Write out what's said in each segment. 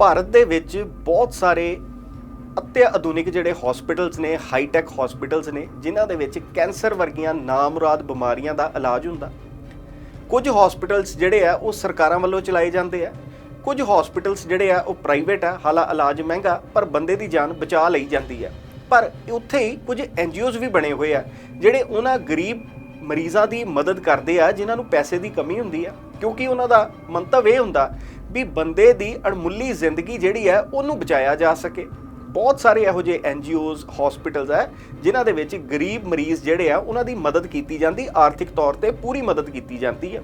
ਭਾਰਤ ਦੇ ਵਿੱਚ ਬਹੁਤ ਸਾਰੇ ਅਤਿਆਧੁਨਿਕ ਜਿਹੜੇ ਹਸਪੀਟਲਸ ਨੇ ਹਾਈ-ਟੈਕ ਹਸਪੀਟਲਸ ਨੇ, ਜਿਨ੍ਹਾਂ ਦੇ ਵਿੱਚ ਕੈਂਸਰ ਵਰਗੀਆਂ ਨਾਮੁਰਾਦ ਬਿਮਾਰੀਆਂ ਦਾ ਇਲਾਜ ਹੁੰਦਾ। ਕੁਝ ਹਸਪੀਟਲਸ ਜਿਹੜੇ ਆ, ਉਹ ਸਰਕਾਰਾਂ ਵੱਲੋਂ ਚਲਾਏ ਜਾਂਦੇ ਆ। ਕੁਝ ਹਸਪੀਟਲਸ ਜਿਹੜੇ ਆ, ਉਹ ਪ੍ਰਾਈਵੇਟ ਆ, ਹਾਲਾ ਇਲਾਜ ਮਹਿੰਗਾ, ਪਰ ਬੰਦੇ ਦੀ ਜਾਨ ਬਚਾ ਲਈ ਜਾਂਦੀ ਆ। ਪਰ ਉੱਥੇ ਹੀ ਕੁਝ ਐਨਜੀਓਜ਼ ਵੀ ਬਣੇ ਹੋਏ ਆ, ਜਿਹੜੇ ਉਹਨਾਂ ਗਰੀਬ ਮਰੀਜ਼ਾਂ ਦੀ ਮਦਦ ਕਰਦੇ ਆ, ਜਿਨ੍ਹਾਂ ਨੂੰ ਪੈਸੇ ਦੀ ਕਮੀ ਹੁੰਦੀ ਆ। ਕਿਉਂਕਿ ਉਹਨਾਂ ਦਾ ਮੰਤਵ ਇਹ ਹੁੰਦਾ ਵੀ ਬੰਦੇ ਦੀ ਅਣਮੁੱਲੀ ਜ਼ਿੰਦਗੀ ਜਿਹੜੀ ਹੈ, ਉਹਨੂੰ ਬਚਾਇਆ ਜਾ ਸਕੇ। ਬਹੁਤ ਸਾਰੇ ਇਹੋ ਜਿਹੇ ਐਨਜੀਓਜ਼ ਹਸਪੀਟਲਸ ਹੈ, ਜਿਨ੍ਹਾਂ ਦੇ ਵਿੱਚ ਗਰੀਬ ਮਰੀਜ਼ ਜਿਹੜੇ ਆ, ਉਹਨਾਂ ਦੀ ਮਦਦ ਕੀਤੀ ਜਾਂਦੀ, ਆਰਥਿਕ ਤੌਰ ਤੇ ਪੂਰੀ ਮਦਦ ਕੀਤੀ ਜਾਂਦੀ ਹੈ।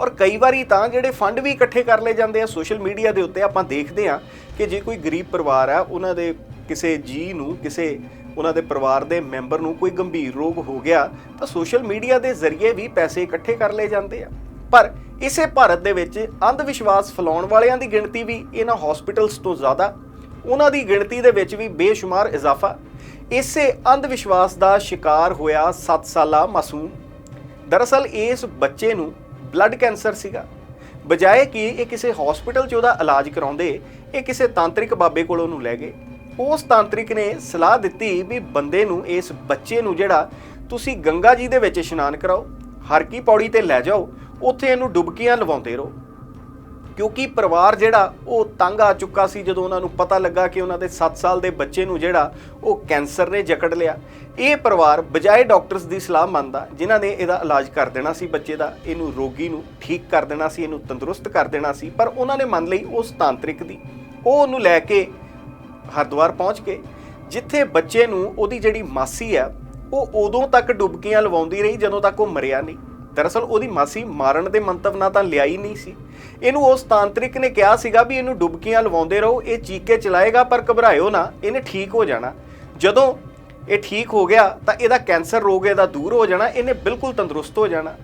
ਔਰ ਕਈ ਵਾਰੀ ਤਾਂ ਜਿਹੜੇ ਫੰਡ ਵੀ ਇਕੱਠੇ ਕਰ ਲਏ ਜਾਂਦੇ ਆ, ਸੋਸ਼ਲ ਮੀਡੀਆ ਦੇ ਉੱਤੇ ਆਪਾਂ ਦੇਖਦੇ ਆ ਕਿ ਜੇ ਕੋਈ ਗਰੀਬ ਪਰਿਵਾਰ ਆ ਉਹਨਾਂ ਦੇ ਕਿਸੇ ਜੀ ਨੂੰ, ਕਿਸੇ ਉਹਨਾਂ ਦੇ ਪਰਿਵਾਰ ਦੇ ਮੈਂਬਰ ਨੂੰ ਕੋਈ ਗੰਭੀਰ ਰੋਗ ਹੋ ਗਿਆ, ਤਾਂ ਸੋਸ਼ਲ ਮੀਡੀਆ ਦੇ ਜ਼ਰੀਏ ਵੀ ਪੈਸੇ ਇਕੱਠੇ ਕਰ ਲਏ ਜਾਂਦੇ ਆ। ਪਰ ਇਸੇ ਭਾਰਤ ਦੇ ਵਿੱਚ ਅੰਧ ਵਿਸ਼ਵਾਸ ਫੈਲਾਉਣ ਵਾਲਿਆਂ ਦੀ ਗਿਣਤੀ ਵੀ ਇਹਨਾਂ ਹਸਪੀਟਲਸ ਤੋਂ ਜ਼ਿਆਦਾ। ਉਹਨਾਂ ਦੀ ਗਿਣਤੀ ਦੇ ਵਿੱਚ ਵੀ ਬੇਸ਼ੁਮਾਰ ਇਜ਼ਾਫਾ। ਇਸੇ ਅੰਧ ਵਿਸ਼ਵਾਸ ਦਾ ਸ਼ਿਕਾਰ ਹੋਇਆ 7 ਸਾਲਾ ਮਾਸੂਮ। ਦਰਅਸਲ ਇਸ ਬੱਚੇ ਨੂੰ ਬਲੱਡ ਕੈਂਸਰ ਸੀਗਾ। ਬਜਾਏ ਕਿ ਇਹ ਕਿਸੇ ਹਸਪੀਟਲ 'ਚ ਉਹਦਾ ਇਲਾਜ ਕਰਾਉਂਦੇ, ਇਹ ਕਿਸੇ ਤਾਂਤਰਿਕ ਬਾਬੇ ਕੋਲ ਉਹਨੂੰ ਲੈ ਗਏ। ਉਸ ਤਾਂਤਰਿਕ ਨੇ ਸਲਾਹ ਦਿੱਤੀ ਵੀ ਬੰਦੇ ਨੂੰ ਇਸ ਬੱਚੇ ਨੂੰ ਜਿਹੜਾ ਤੁਸੀਂ ਗੰਗਾ ਜੀ ਦੇ ਵਿੱਚ ਇਸ਼ਨਾਨ ਕਰਾਓ ਹਰ ਕੀ ਪੌੜੀ ਤੇ ਲੈ ਜਾਓ ਉੱਥੇ ਇਹਨੂੰ ਡੁਬਕੀਆਂ ਲਵਾਉਂਦੇ ਰਹੋ। ਕਿਉਂਕਿ ਪਰਿਵਾਰ ਜਿਹੜਾ, ਉਹ ਤੰਗ ਆ ਚੁੱਕਾ ਸੀ ਜਦੋਂ ਉਹਨਾਂ ਨੂੰ ਪਤਾ ਲੱਗਾ ਕਿ ਉਹਨਾਂ ਦੇ 7 ਸਾਲ ਦੇ ਬੱਚੇ ਨੂੰ ਜਿਹੜਾ, ਉਹ ਕੈਂਸਰ ਨੇ ਜਕੜ ਲਿਆ। ਇਹ ਪਰਿਵਾਰ ਬਜਾਏ ਡਾਕਟਰਸ ਦੀ ਸਲਾਹ ਮੰਨਦਾ, ਜਿਨ੍ਹਾਂ ਨੇ ਇਹਦਾ ਇਲਾਜ ਕਰ ਦੇਣਾ ਸੀ ਬੱਚੇ ਦਾ, ਇਹਨੂੰ ਰੋਗੀ ਨੂੰ ਠੀਕ ਕਰ ਦੇਣਾ ਸੀ, ਇਹਨੂੰ ਤੰਦਰੁਸਤ ਕਰ ਦੇਣਾ ਸੀ, ਪਰ ਉਹਨਾਂ ਨੇ ਮੰਨ ਲਈ ਉਸ ਤਾਂਤਰਿਕ ਦੀ। ਉਹ ਉਹਨੂੰ ਲੈ ਕੇ ਹਰਿਦੁਆਰ ਪਹੁੰਚ ਕੇ ਜਿੱਥੇ ਬੱਚੇ ਨੂੰ ਉਹਦੀ ਜਿਹੜੀ ਮਾਸੀ ਆ, ਉਹ ਉਦੋਂ ਤੱਕ ਡੁਬਕੀਆਂ ਲਵਾਉਂਦੀ ਰਹੀ, ਜਦੋਂ ਤੱਕ ਉਹ ਮਰਿਆ ਨਹੀਂ। ਦਰਅਸਲ ਉਹਦੀ ਮਾਸੀ ਮਾਰਨ ਦੇ ਮੰਤਵ ਨਾਲ ਤਾਂ ਲਿਆਈ ਨਹੀਂ ਸੀ। ਇਹਨੂੰ ਉਸ ਤਾਂਤਰਿਕ ਨੇ ਕਿਹਾ ਸੀਗਾ ਵੀ ਇਹਨੂੰ ਡੁਬਕੀਆਂ ਲਵਾਉਂਦੇ ਰਹੋ, ਇਹ ਚੀਕੇ ਚਲਾਏਗਾ ਪਰ ਘਬਰਾਇਓ ਨਾ, ਇਹਨੇ ਠੀਕ ਹੋ ਜਾਣਾ। ਜਦੋਂ ਇਹ ਠੀਕ ਹੋ ਗਿਆ ਤਾਂ ਇਹਦਾ ਕੈਂਸਰ ਰੋਗ ਇਹਦਾ ਦੂਰ ਹੋ ਜਾਣਾ, ਇਹਨੇ ਬਿਲਕੁਲ ਤੰਦਰੁਸਤ ਹੋ ਜਾਣਾ।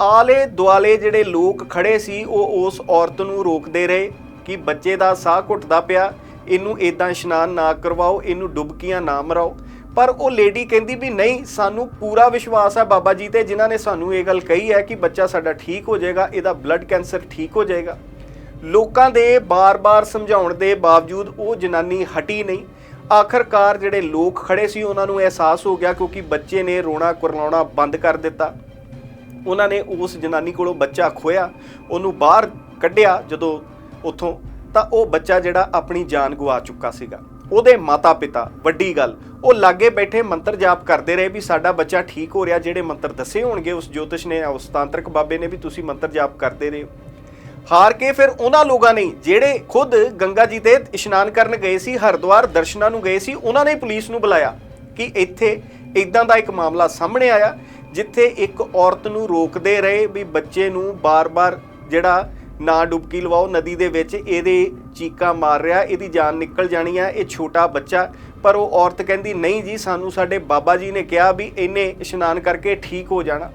ਆਲੇ ਦੁਆਲੇ ਜਿਹੜੇ ਲੋਕ ਖੜੇ ਸੀ, ਉਹ ਉਸ ਔਰਤ ਨੂੰ ਰੋਕਦੇ ਰਹੇ ਕਿ ਬੱਚੇ ਦਾ ਸਾਹ ਘੁੱਟਦਾ ਪਿਆ, ਇਹਨੂੰ ਇਦਾਂ ਇਸ਼ਨਾਨ ਨਾ ਕਰਵਾਓ, ਇਹਨੂੰ ਡੁਬਕੀਆਂ ਨਾ ਮਰਾਓ। ਪਰ ਉਹ ਲੇਡੀ ਕਹਿੰਦੀ ਵੀ ਨਹੀਂ, ਸਾਨੂੰ ਪੂਰਾ ਵਿਸ਼ਵਾਸ ਹੈ ਬਾਬਾ ਜੀ ਤੇ, ਜਿਨ੍ਹਾਂ ਨੇ ਸਾਨੂੰ ਇਹ ਗੱਲ ਕਹੀ ਹੈ ਕਿ ਬੱਚਾ ਸਾਡਾ ਠੀਕ ਹੋ ਜਾਏਗਾ, ਇਹਦਾ ਬਲੱਡ ਕੈਂਸਰ ਠੀਕ ਹੋ ਜਾਏਗਾ। ਲੋਕਾਂ ਦੇ ਬਾਰ-ਬਾਰ ਸਮਝਾਉਣ ਦੇ ਬਾਵਜੂਦ ਉਹ ਜਨਾਨੀ ਹਟੀ ਨਹੀਂ। ਆਖਰਕਾਰ ਜਿਹੜੇ ਲੋਕ ਖੜੇ ਸੀ, ਉਹਨਾਂ ਨੂੰ ਅਹਿਸਾਸ ਹੋ ਗਿਆ ਕਿਉਂਕਿ ਬੱਚੇ ਨੇ ਰੋਣਾ ਕੁਰਲਾਉਣਾ ਬੰਦ ਕਰ ਦਿੱਤਾ। ਉਹਨਾਂ ਨੇ ਉਸ ਜਨਾਨੀ ਕੋਲੋਂ ਬੱਚਾ ਖੋਇਆ ਉਹਨੂੰ ਬਾਹਰ ਕੱਢਿਆ ਜਦੋਂ ਉੱਥੋਂ, ਤਾਂ ਉਹ ਬੱਚਾ ਜਿਹੜਾ ਆਪਣੀ ਜਾਨ ਗਵਾ ਚੁੱਕਾ ਸੀਗਾ। ਉਹਦੇ ਮਾਤਾ-ਪਿਤਾ, ਵੱਡੀ ਗੱਲ। ਉਹ ਲਾਗੇ ਬੈਠੇ ਮੰਤਰ ਜਾਪ ਕਰਦੇ ਰਹੇ ਵੀ ਸਾਡਾ ਬੱਚਾ ਠੀਕ ਹੋ ਰਿਹਾ, ਜਿਹੜੇ ਮੰਤਰ ਦੱਸੇ ਹੋਣਗੇ, ਉਸ ਜੋਤਿਸ਼ ਨੇ, ਉਸ ਤਾਂਤਰਿਕ ਬਾਬੇ ਨੇ ਵੀ ਤੁਸੀਂ ਮੰਤਰ ਜਾਪ ਕਰਦੇ ਰਹੇ ਹਾਰ ਕੇ ਫਿਰ ਉਹਨਾਂ ਲੋਕਾਂ ਨੇ, ਜਿਹੜੇ ਖੁਦ ਗੰਗਾ ਜੀ ਤੇ ਇਸ਼ਨਾਨ ਕਰਨ ਗਏ ਸੀ, ਹਰਿਦੁਆਰ ਦਰਸ਼ਨਾਂ ਨੂੰ ਗਏ ਸੀ, ਉਹਨਾਂ ਨੇ ਪੁਲਿਸ ਨੂੰ ਬੁਲਾਇਆ ਕਿ ਇੱਥੇ ਇਦਾਂ ਦਾ ਇੱਕ ਮਾਮਲਾ ਸਾਹਮਣੇ ਆਇਆ, ਜਿੱਥੇ ਇੱਕ ਔਰਤ ਨੂੰ ਰੋਕਦੇ ਰਹੇ ਵੀ ਬੱਚੇ ਨੂੰ ਬਾਰ-ਬਾਰ ਜਿਹੜਾ ਨਾ ਡੁਬਕੀ ਲਵਾਓ, ਨਦੀ ਦੇ ਵਿੱਚ ਇਹਦੇ ਚੀਕਾਂ ਮਾਰ ਰਿਹਾ, ਇਹਦੀ ਜਾਨ ਨਿਕਲ ਜਾਣੀ ਆ, ਇਹ ਛੋਟਾ ਬੱਚਾ। ਪਰ ਉਹ ਔਰਤ ਕਹਿੰਦੀ, ਨਹੀਂ ਜੀ, ਸਾਨੂੰ ਸਾਡੇ ਬਾਬਾ ਜੀ ਨੇ ਕਿਹਾ ਵੀ ਇਹਨੇ ਇਸ਼ਨਾਨ ਕਰਕੇ ਠੀਕ ਹੋ ਜਾਣਾ।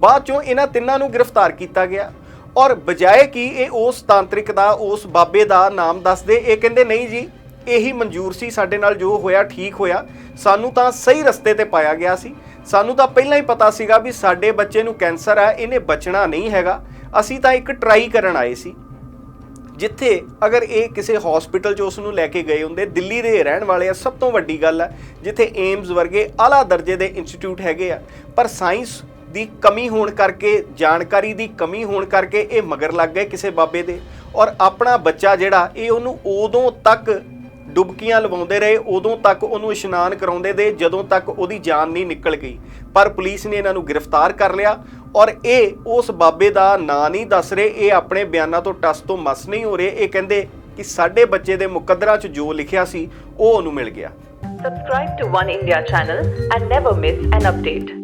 ਬਾਅਦ ਚੋਂ ਇਹਨਾਂ ਤਿੰਨਾਂ ਨੂੰ ਗ੍ਰਿਫਤਾਰ ਕੀਤਾ ਗਿਆ। ਔਰ ਬਜਾਏ ਕਿ ਇਹ ਉਸ ਤਾਂਤਰਿਕ ਦਾ, ਉਸ ਬਾਬੇ ਦਾ ਨਾਮ ਦੱਸਦੇ, ਇਹ ਕਹਿੰਦੇ, ਨਹੀਂ ਜੀ, ਇਹੀ ਮਨਜ਼ੂਰ ਸੀ ਸਾਡੇ ਨਾਲ ਜੋ ਹੋਇਆ, ਠੀਕ ਹੋਇਆ। ਸਾਨੂੰ ਤਾਂ ਸਹੀ ਰਸਤੇ ਤੇ ਪਾਇਆ ਗਿਆ ਸੀ। ਸਾਨੂੰ ਤਾਂ ਪਹਿਲਾਂ ਹੀ ਪਤਾ ਸੀਗਾ ਵੀ ਸਾਡੇ ਬੱਚੇ ਨੂੰ ਕੈਂਸਰ ਹੈ ਇਹਨੇ ਬਚਣਾ ਨਹੀਂ ਹੈਗਾ। ਅਸੀਂ ਤਾਂ ਇੱਕ ਟਰਾਈ ਕਰਨ ਆਏ ਸੀ। ਜਿੱਥੇ ਅਗਰ ਇਹ ਕਿਸੇ ਹਸਪੀਟਲ 'ਚ ਉਸ ਨੂੰ ਲੈ ਕੇ ਗਏ ਹੁੰਦੇ, ਦਿੱਲੀ ਦੇ ਰਹਿਣ ਵਾਲੇ ਆ, ਸਭ ਤੋਂ ਵੱਡੀ ਗੱਲ ਹੈ ਜਿੱਥੇ ਏਮਸ ਵਰਗੇ ਆਲਾ ਦਰਜੇ ਦੇ ਇੰਸਟੀਚਿਊਟ ਹੈਗੇ ਆ। ਪਰ ਸਾਇੰਸ ਦੀ ਕਮੀ ਹੋਣ ਕਰਕੇ, ਜਾਣਕਾਰੀ ਦੀ ਕਮੀ ਹੋਣ ਕਰਕੇ ਇਹ ਮਗਰ ਲੱਗ ਗਏ ਕਿਸੇ ਬਾਬੇ ਦੇ। ਔਰ ਆਪਣਾ ਬੱਚਾ ਜਿਹੜਾ, ਇਹ ਉਹਨੂੰ ਉਦੋਂ ਤੱਕ ਡੁਬਕੀਆਂ ਲਵਾਉਂਦੇ ਰਹੇ, ਉਦੋਂ ਤੱਕ ਉਹਨੂੰ ਇਸ਼ਨਾਨ ਕਰਾਉਂਦੇ ਦੇ, ਜਦੋਂ ਤੱਕ ਉਹਦੀ ਜਾਨ ਨਹੀਂ ਨਿਕਲ ਗਈ। ਪਰ ਪੁਲਿਸ ਨੇ ਇਹਨਾਂ ਨੂੰ ਗ੍ਰਿਫਤਾਰ ਕਰ ਲਿਆ। ਔਰ ਇਹ ਉਸ ਬਾਬੇ ਦਾ ਨਾਂ ਨਹੀਂ ਦੱਸ ਰਹੇ, ਇਹ ਆਪਣੇ ਬਿਆਨਾਂ ਤੋਂ ਟਸ ਤੋਂ ਮਸ ਨਹੀਂ ਹੋ ਰਹੇ ਇਹ ਕਹਿੰਦੇ ਕਿ ਸਾਡੇ ਬੱਚੇ ਦੇ ਮੁਕੱਦਰਾਂ 'ਚ ਜੋ ਲਿਖਿਆ ਸੀ, ਉਹ ਉਹਨੂੰ ਮਿਲ ਗਿਆ Subscribe to One India channel and never miss an update.